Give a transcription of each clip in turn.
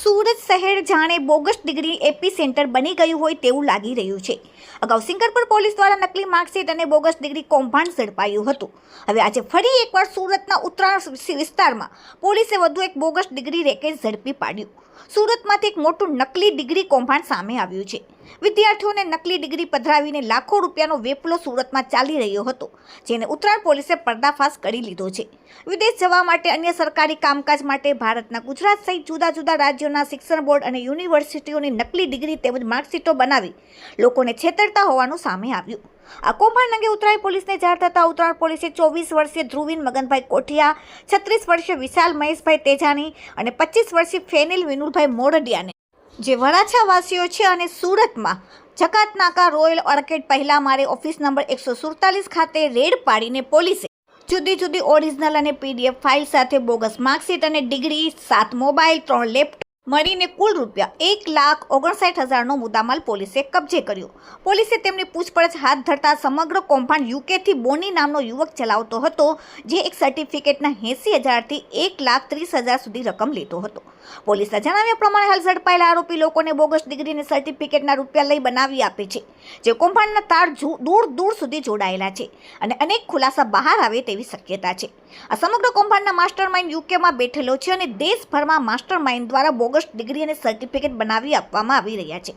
સુરત શહેર જાણે bogus degree AP centre બની ગયું હોય તેવું લાગી રહ્યું છે. અગાઉ સિંગરપુર પોલીસ દ્વારા નકલી માર્કશીટ અને બોગસ ડિગ્રી કૌભાંડ ઝડપાયું હતું. હવે આજે ફરી એકવાર સુરતના ઉત્તરાયણ વિસ્તારમાં પોલીસે વધુ એક બોગસ ડિગ્રી રેકેટ ઝડપી પાડ્યું. સુરતમાંથી એક મોટું નકલી ડિગ્રી કૌભાંડ સામે આવ્યું છે. વિદ્યાર્થીઓને નકલી ડિગ્રી પધરાવીને લાખો રૂપિયાનો વેપલો સુરતમાં ચાલી રહ્યો હતો, જેને ઉત્તરાયણ પોલીસે પર્દાફાશ કરી લીધો છે. વિદેશ જવા માટે અન્ય સરકારી કામકાજ માટે ભારતના ગુજરાત સહિત જુદા જુદા રાજ્યોના શિક્ષણ બોર્ડ અને યુનિવર્સિટીઓની નકલી ડિગ્રી તેમજ માર્કશીટો બનાવી લોકોને છેતરતા હોવાનું સામે આવ્યું. આ કૌભાંડ અંગે ઉત્તરાયણ પોલીસને જાણ થતાં ઉત્તરાયણ પોલીસે ચોવીસ વર્ષીય ધ્રુવીન મગનભાઈ કોઠિયા, છત્રીસ વર્ષીય વિશાલ મહેશભાઈ તેજાની અને પચીસ વર્ષીય ફેનિલ વિનુલભાઈ મોરડિયાને જે વરાછાવાસીઓ છે અને સુરતમાં જકાતનાકા રોયલ ઓર્કેડ પહેલા મારે ઓફિસ નંબર એકસો સુડતાલીસ ખાતે રેડ પાડીને પોલીસે જુદી જુદી ઓરિજિનલ અને પીડીએફ ફાઇલ સાથે બોગસ માર્કશીટ અને ડિગ્રી, સાત મોબાઈલ, ત્રણ લેપટોપ મળીને કુલ રૂપિયા એક લાખ ઓગણસાઠ હજારનો મુદ્દામાલ પોલીસે કબજે કર્યો. પોલીસે તેમની પૂછપરછ હાથ ધરતા સમગ્ર કૌભાંડ યુકેથી બોની નામનો યુવક ચલાવતો હતો, જે એક સર્ટિફિકેટના એંસી હજારથી એક લાખ ત્રીસ હજાર સુધી રકમ લેતો હતો. પોલીસના જણાવ્યા પ્રમાણે હાલ ઝડપાયેલા આરોપી લોકોને બોગસ ડિગ્રી સર્ટિફિકેટના રૂપિયા લઈ બનાવી આપે છે. જે કૌભાંડના તાર દૂર દૂર સુધી જોડાયેલા છે અને અનેક ખુલાસા બહાર આવે તેવી શક્યતા છે. આ સમગ્ર કૌભાંડના માસ્ટર માઇન્ડ યુકેમાં બેઠેલો છે અને દેશભરમાં માસ્ટર માઇન્ડ દ્વારા બોગસ ડિગ્રી અને સર્ટિફિકેટ બનાવી આપવામાં આવી રહ્યા છે.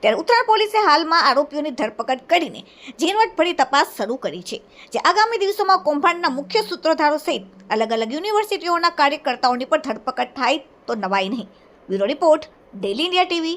ત્યારે ઉત્તરાયણ પોલીસે હાલમાં આરોપીઓની ધરપકડ કરીને ઝીણવટભરી તપાસ શરૂ કરી છે, જે આગામી દિવસોમાં કૌભાંડના મુખ્ય સૂત્રધારો સહિત અલગ અલગ યુનિવર્સિટીઓના કાર્યકર્તાઓની પણ ધરપકડ થાય તો નવાઈ નહીં. Bureau report, daily India TV